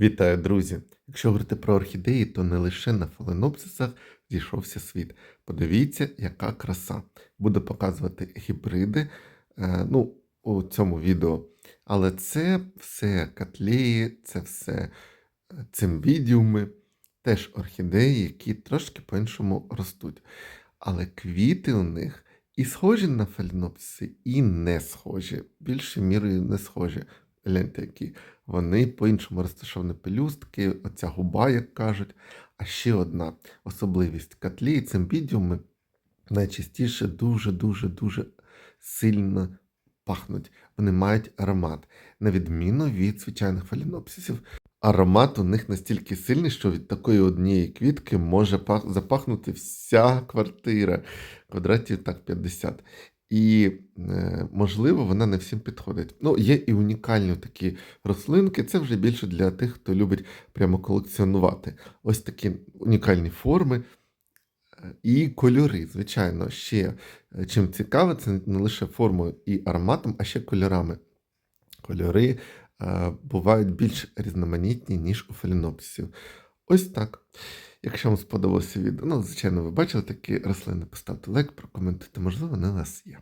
Вітаю, друзі! Якщо говорити про орхідеї, то не лише на фаленопсисах зійшовся світ. Подивіться, яка краса. Буду показувати гібриди е, ну, у цьому відео. Але це все котлеї, це все е, цимбідіуми, теж орхідеї, які трошки по-іншому ростуть. Але квіти у них і схожі на фаленопсиси, і не схожі. Більшою мірою не схожі. Гляньте, які вони по-іншому розташовані пелюстки, оця губа, як кажуть. А ще одна особливість котлі цимбідіуми найчастіше дуже-дуже-дуже сильно пахнуть. Вони мають аромат. На відміну від звичайних фалінопсисів, аромат у них настільки сильний, що від такої однієї квітки може запахнути вся квартира, квадратів так 50. І, е, можливо, вона не всім підходить. Ну, є і унікальні такі рослинки. Це вже більше для тих, хто любить прямо колекціонувати. Ось такі унікальні форми е, і кольори. Звичайно, ще е, чим цікаво, це не лише формою і ароматом, а ще кольорами. Кольори бувають більш різноманітні, ніж у фалінопсисів. Ось так. Якщо вам сподобалося відео, ну, звичайно, ви бачили такі рослини, поставте лайк, прокоментуйте, можливо, на нас є.